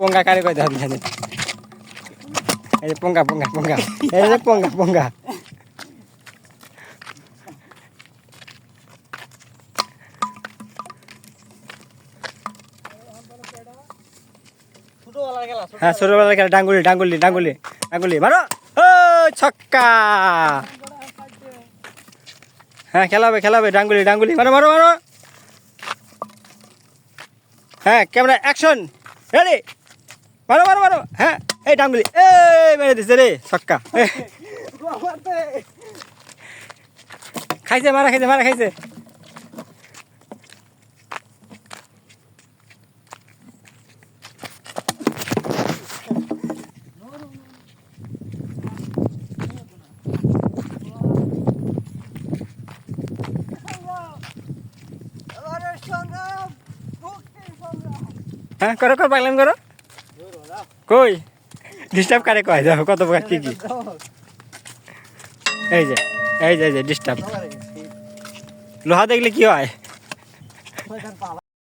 পঙ্গা কারে কয় দাও জানি এই পঙ্গা পঙ্গা পঙ্গা। এই যে পঙ্গা পঙ্গা। হ্যাঁ ছোটবেলা খেলা, ডাঙ্গুলি ডাঙ্গুলি ডাঙ্গুলি ডাঙ্গুলি। মারো। ও ছক্কা। হ্যাঁ খেলাবে খেলাবে, ডাঙ্গুলি ডাঙ্গুলি। মারো মারো মারো। হ্যাঁ ক্যামেরা অ্যাকশন রেডি মারো মারো মারো! হ্যাঁ এই ডাঙ্গুলি এই মেরে দিছে রে, ছক্কা। খাইছে, মারা খাইছে মারা খাইছে। হ্যাঁ করো করো, পাগলাম করো। কই? ডিস্টার্ব কারে কয়? দেখো, কত প্রকার কি কি? এই যে এই যে এই যে ডিস্টার্ব লোহা দেখলে কি হয়?